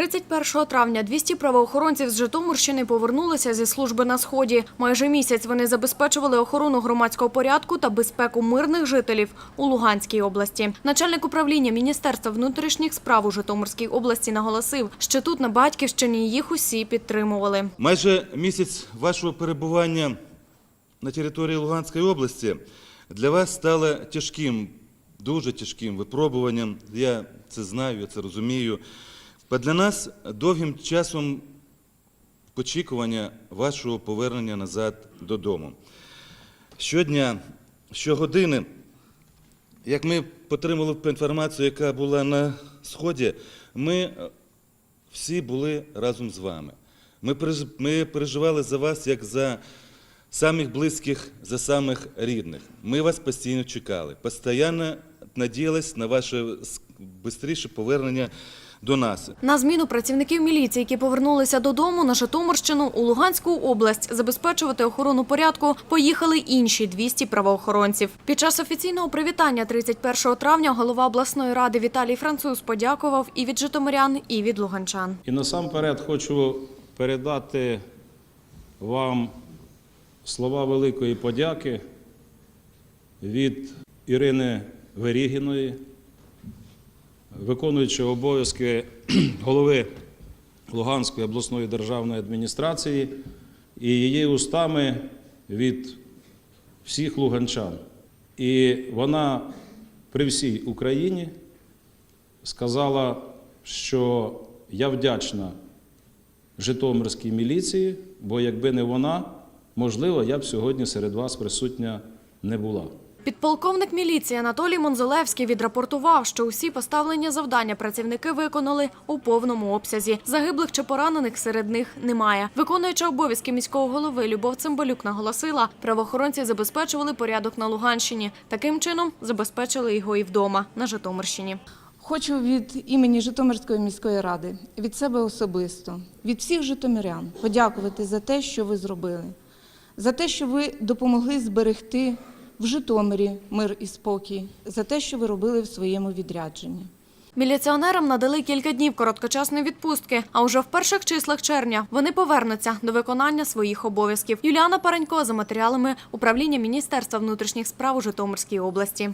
31 травня 200 правоохоронців з Житомирщини повернулися зі служби на Сході. Майже місяць вони забезпечували охорону громадського порядку та безпеку мирних жителів у Луганській області. Начальник управління Міністерства внутрішніх справ у Житомирській області наголосив, що тут на Батьківщині їх усі підтримували. Майже місяць вашого перебування на території Луганської області для вас стало тяжким, дуже тяжким випробуванням. Я це знаю, я це розумію. Для нас довгим часом очікування вашого повернення назад додому. Щодня, щогодини, як ми отримали інформацію, яка була на Сході, ми е, всі були разом з вами. Ми, ми переживали за вас як за самих близьких, за самих рідних. Ми вас постійно чекали, постійно надіялись на ваше швидше повернення до нас. На зміну працівників міліції, які повернулися додому на Житомирщину у Луганську область, забезпечувати охорону порядку поїхали інші 200 правоохоронців. Під час офіційного привітання 31 травня голова обласної ради Віталій Француз подякував і від житомирян, і від луганчан. І насамперед хочу передати вам слова великої подяки від Ірини Верігіної, виконуючої обов'язки голови Луганської обласної державної адміністрації і її устами від всіх луганчан. І вона при всій Україні сказала, що я вдячна Житомирській міліції, бо якби не вона, можливо, я б сьогодні серед вас присутня не була. Підполковник міліції Анатолій Монзолевський відрапортував, що усі поставлені завдання працівники виконали у повному обсязі. Загиблих чи поранених серед них немає. Виконуюча обов'язки міського голови Любов Цимбалюк наголосила, правоохоронці забезпечували порядок на Луганщині. Таким чином забезпечили його і вдома на Житомирщині. Хочу від імені Житомирської міської ради, від себе особисто, від всіх житомирян подякувати за те, що ви зробили, за те, що ви допомогли зберегти в Житомирі мир і спокій, за те, що ви робили в своєму відрядженні. Міліціонерам надали кілька днів короткочасної відпустки, а уже в перших числах червня вони повернуться до виконання своїх обов'язків. Юліана Паренько за матеріалами управління Міністерства внутрішніх справ у Житомирській області.